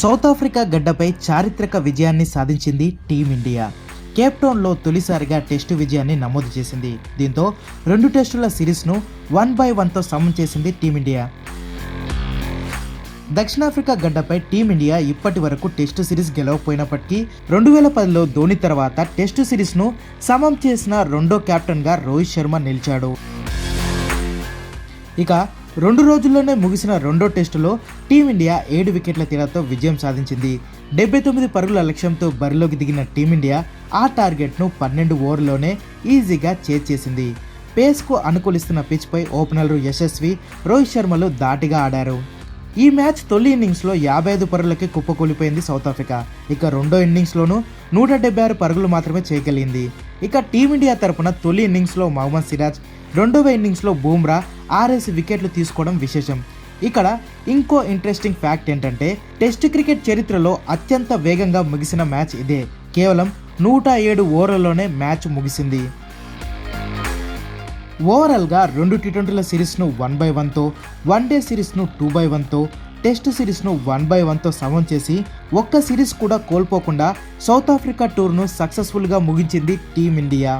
South Africa గడ్డపై చారిత్రక విజయాన్ని సాధించింది టీమిండియా. కేప్టౌన్లో తొలిసారిగా టెస్టు విజయాన్ని నమోదు చేసింది. దీంతో రెండు టెస్టుల సిరీస్ను వన్ బై వన్తో సమం చేసింది టీమిండియా. దక్షిణాఫ్రికా గడ్డపై టీమిండియా ఇప్పటి వరకు టెస్టు సిరీస్ గెలవకపోయినప్పటికీ రెండు వేల పదిలో ధోని తర్వాత టెస్టు సిరీస్ను సమం చేసిన రెండో కెప్టెన్గా రోహిత్ శర్మ నిలిచాడు. ఇక రెండు రోజుల్లోనే ముగిసిన రెండో టెస్టులో టీమిండియా ఏడు వికెట్ల తేడాతో విజయం సాధించింది. డెబ్బై తొమ్మిది పరుగుల లక్ష్యంతో బరిలోకి దిగిన టీమిండియా ఆ టార్గెట్ను పన్నెండు ఓవర్లోనే ఈజీగా చేర్చేసింది. పేస్కు అనుకూలిస్తున్న పిచ్పై ఓపెనర్లు యశస్వి రోహిత్ శర్మలు దాటిగా ఆడారు. ఈ మ్యాచ్ తొలి ఇన్నింగ్స్లో యాభై ఐదు పరుగులకి కుప్పకూలిపోయింది సౌత్ ఆఫ్రికా ఇక రెండో ఇన్నింగ్స్లోనూ నూట డెబ్బై ఆరు పరుగులు మాత్రమే చేయగలిగింది ఇక టీమిండియా తరపున తొలి ఇన్నింగ్స్లో మహమ్మద్ సిరాజ్ రెండవ ఇన్నింగ్స్లో బూమ్రా ఆరేసి వికెట్లు తీసుకోవడం విశేషం. ఇక్కడ ఇంకో ఇంట్రెస్టింగ్ ఫ్యాక్ట్ ఏంటంటే టెస్ట్ క్రికెట్ చరిత్రలో అత్యంత వేగంగా ముగిసిన మ్యాచ్ ఇదే. కేవలం నూట ఏడు ఓవర్లలోనే మ్యాచ్ ముగిసింది. ఓవరాల్గా రెండు టీ ట్వంటీల సిరీస్ను వన్ బై వన్తో వన్ డే సిరీస్ను టూ బై వన్తో టెస్ట్ సిరీస్ను వన్ బై వన్తో సమం చేసి ఒక్క సిరీస్ కూడా కోల్పోకుండా సౌత్ ఆఫ్రికా టూర్ను సక్సెస్ఫుల్గా ముగించింది టీమిండియా.